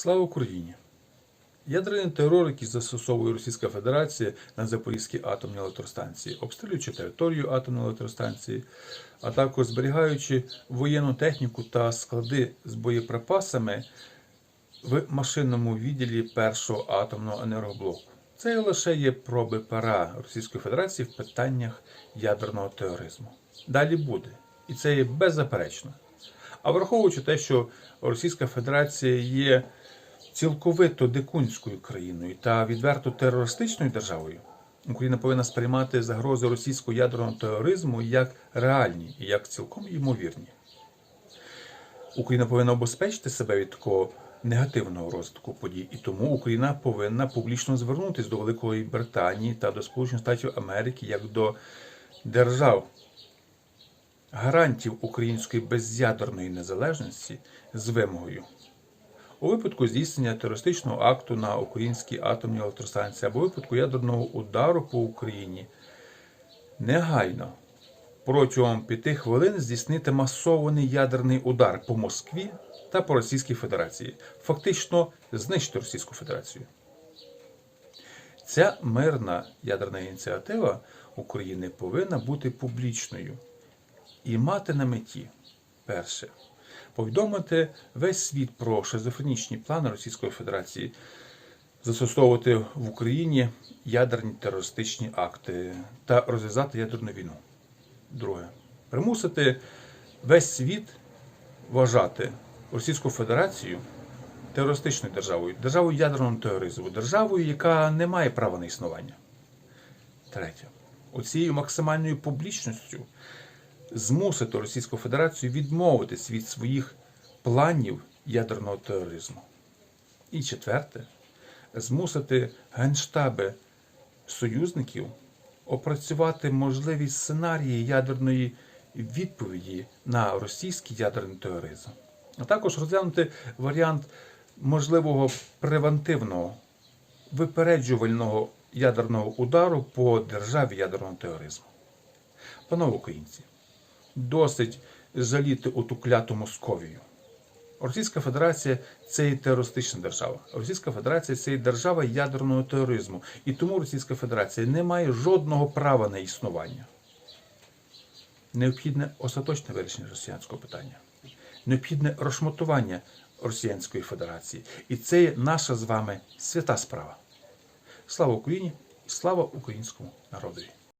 Слава Україні! Ядерний терор, який застосовує Російська Федерація на Запорізькій атомній електростанції, обстрілюючи територію атомної електростанції, а також зберігаючи воєнну техніку та склади з боєприпасами в машинному відділі першого атомного енергоблоку. Це лише є проби пера Російської Федерації в питаннях ядерного тероризму. Далі буде, і це є беззаперечно. А враховуючи те, що Російська Федерація є цілковито дикунською країною та відверто терористичною державою, Україна повинна сприймати загрози російського ядерного тероризму як реальні і як цілком ймовірні. Україна повинна обезпечити себе від такого негативного розвитку подій, і тому Україна повинна публічно звернутися до Великої Британії та до Сполучених Штатів Америки як до держав, гарантів української без'ядерної незалежності з вимогою. У випадку здійснення терористичного акту на українській атомній електростанції або випадку ядерного удару по Україні. Негайно. Протягом п'яти хвилин здійснити масований ядерний удар по Москві та по Російській Федерації, фактично знищити Російську Федерацію. Ця мирна ядерна ініціатива України повинна бути публічною і мати на меті перше повідомити весь світ про шизофренічні плани Російської Федерації застосовувати в Україні ядерні терористичні акти та розв'язати ядерну війну. Друге, примусити весь світ вважати Російську Федерацію терористичною державою, державою ядерного тероризму, державою, яка не має права на існування. Третє, оцією максимальною публічністю змусити Російську Федерацію відмовитись від своїх планів ядерного тероризму. І четверте, змусити генштаби союзників опрацювати можливі сценарії ядерної відповіді на російський ядерний тероризм, а також розглянути варіант можливого превентивного випереджувального ядерного удару по державі ядерного тероризму. Панове українці, досить жаліти у ту кляту Московію. Російська Федерація це і терористична держава. Російська Федерація це і держава ядерного тероризму. І тому Російська Федерація не має жодного права на існування. Необхідне остаточне вирішення росіянського питання, необхідне розшматування Росіянської Федерації. І це є наша з вами свята справа. Слава Україні і слава українському народові!